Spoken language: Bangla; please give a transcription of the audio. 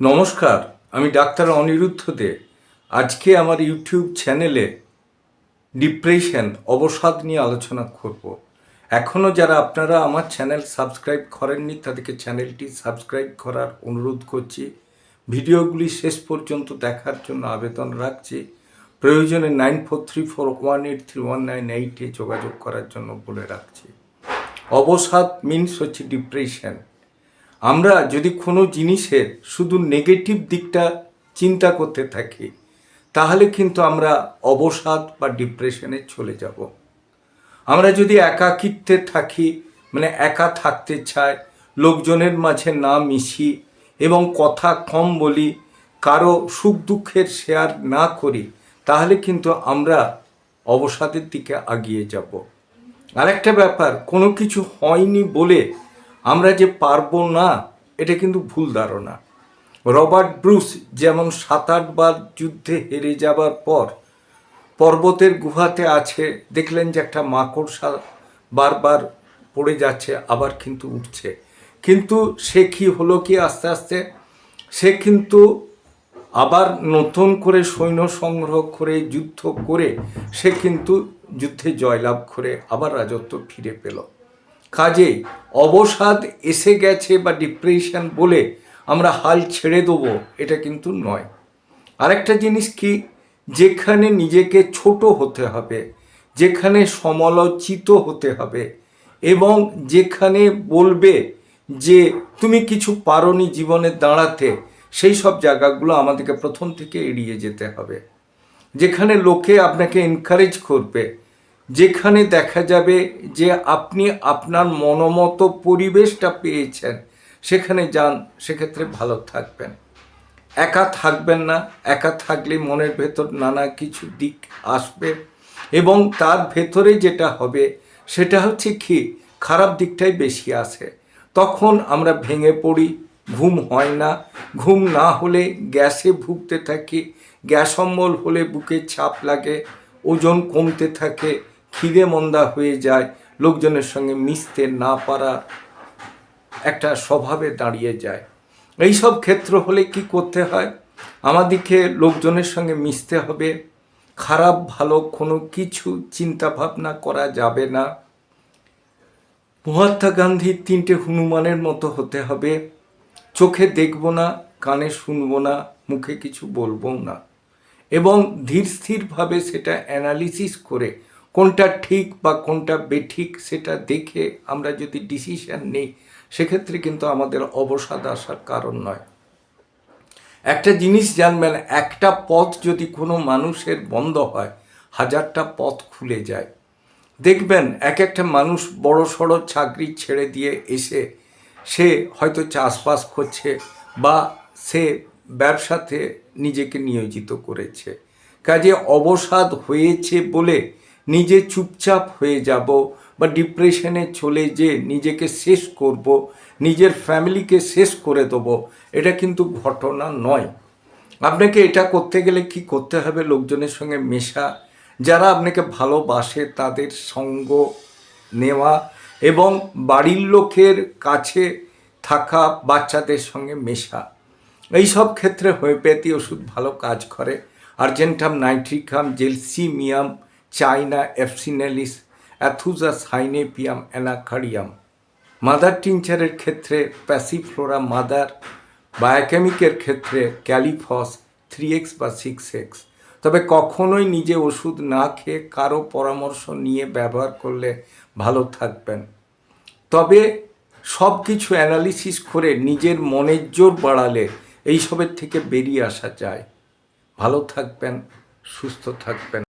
নমস্কার, আমি ডাক্তার অনিরুদ্ধ দে। আজকে আমার ইউটিউব চ্যানেলে ডিপ্রেশন, অবসাদ নিয়ে আলোচনা করব। এখনও যারা আপনারা আমার চ্যানেল সাবস্ক্রাইব করেননি, তাদেরকে চ্যানেলটি সাবস্ক্রাইব করার অনুরোধ করছি। ভিডিওগুলি শেষ পর্যন্ত দেখার জন্য আবেদন রাখছি। প্রয়োজনে nine four three four one eight three one nine এইটে যোগাযোগ করার জন্য বলে রাখছি। অবসাদ মিনস হচ্ছে ডিপ্রেশন আমরা যদি কোনো জিনিসের শুধু নেগেটিভ দিকটা চিন্তা করতে থাকি, তাহলে কিন্তু আমরা অবসাদ বা ডিপ্রেশনে চলে যাব। আমরা যদি একাকিত্বে থাকি মানে একা থাকতে চাই, লোকজনের মাঝে না মিশি এবং কথা কম বলি, কারও সুখ দুঃখের শেয়ার না করি, তাহলে কিন্তু আমরা অবসাদের দিকে আগিয়ে যাব। আরেকটা ব্যাপার, কোনো কিছু হয়নি বলে আমরা যে পারব না, এটা কিন্তু ভুল ধারণা। রবার্ট ব্রুস যেমন সাত আটবার যুদ্ধে হেরে যাবার পর পর্বতের গুহাতে আছে, দেখলেন যে একটা মাকড়সা বারবার পড়ে যাচ্ছে, আবার কিন্তু উঠছে। কিন্তু সে কি হলো কি আস্তে আস্তে? সে কিন্তু আবার নতুন করে সৈন্য সংগ্রহ করে, যুদ্ধ করে, সে কিন্তু যুদ্ধে জয়লাভ করে, আবার রাজত্ব ফিরে পেল। কাজেই অবসাদ এসে গেছে বা ডিপ্রেশন বলে আমরা হাল ছেড়ে দেবো, এটা কিন্তু নয়। আরেকটা জিনিস কি? যেখানে নিজেকে ছোট হতে হবে, যেখানে সমালোচিত হতে হবে এবং যেখানে বলবে যে তুমি কিছু পারোনি জীবনে দাঁড়াতে, সেই সব জায়গাগুলো আমাদেরকে প্রথম থেকে এড়িয়ে যেতে হবে। যেখানে লোকে আপনাকে এনকারেজ করবে যেখানে দেখা যাবে যে আপনি আপনার মনোমতো পরিবেশটা পেয়েছেন, সেখানে যান, সেক্ষেত্রে ভালো থাকবেন। একা থাকবেন না, একা থাকলে মনের ভেতর নানা কিছু দিক আসবে এবং তার ভেতরে যেটা হবে, সেটা হচ্ছে কি, খারাপ দিকটাই বেশি আসে। তখন আমরা ভেঙে পড়ি, ঘুম হয় না। ঘুম না হলে গ্যাসে ভুগতে থাকি, গ্যাস অম্বল হলে বুকে চাপ লাগে, ওজন কমতে থাকে খিদে মন্দা হয়ে যায়, লোকজনের সঙ্গে মিশতে না পারা একটা স্বভাবে দাঁড়িয়ে যায়। এই সব ক্ষেত্র হলে কি করতে হয়? আমাদেরকে লোকজনের সঙ্গে মিশতে হবে। খারাপ, ভালো কোনো কিছু চিন্তা ভাবনা করা যাবে না। মহাত্মা গান্ধীর তিনটে হনুমানের মতো হতে হবে। চোখে দেখব না, কানে শুনব না, মুখে কিছু বলব না। এবং ধীর স্থিরভাবে সেটা অ্যানালিসিস করে কোনটা ঠিক বা কোনটা বেঠিক সেটা দেখে আমরা যদি ডিসিশন নিই, সেক্ষেত্রে কিন্তু আমাদের অবসাদ আসার কারণ নয়। একটা জিনিস জানবেন, একটা পথ যদি কোনো মানুষের বন্ধ হয়, হাজারটা পথ খুলে যায়। দেখবেন এক একটা মানুষ বড় সড়ো চাকরি ছেড়ে দিয়ে এসে সে হয়তো চাষবাস করছে বা সে ব্যবসাতে নিজেকে নিয়োজিত করেছে। কাজে অবসাদ হয়েছে বলে নিজে চুপচাপ হয়ে যাব বা ডিপ্রেশনে চলে যে নিজেকে শেষ করব, নিজের ফ্যামিলিকে শেষ করে দেবো, এটা কিন্তু ঘটনা নয়। আপনাকে এটা করতে গেলে কি করতে হবে? লোকজনের সঙ্গে মেশা, যারা আপনাকে ভালোবাসে তাদের সঙ্গ নেওয়া এবং বাড়ির লোকের কাছে থাকা বাচ্চাদের সঙ্গে মেশা। এই সব ক্ষেত্রে হোমিওপ্যাথি ওষুধ ভালো কাজ করে। Argentum Nitricum Gelsemium China officinalis Aethusa cynapium Anacardium mother টিনচারের ক্ষেত্রে প্যাসিফ্লোরা মাদার বায়োকেমিকের ক্ষেত্রে ক্যালিফস থ্রি এক্স বা সিক্স এক্স তবে কখনোই নিজে ওষুধ না খেয়ে কারও পরামর্শ নিয়ে ব্যবহার করলে ভালো থাকবেন। তবে সব কিছু অ্যানালিসিস করে নিজের মনের জোর বাড়ালে এইসবের থেকে বেরিয়ে আসা যায়। ভালো থাকবেন, সুস্থ থাকবেন।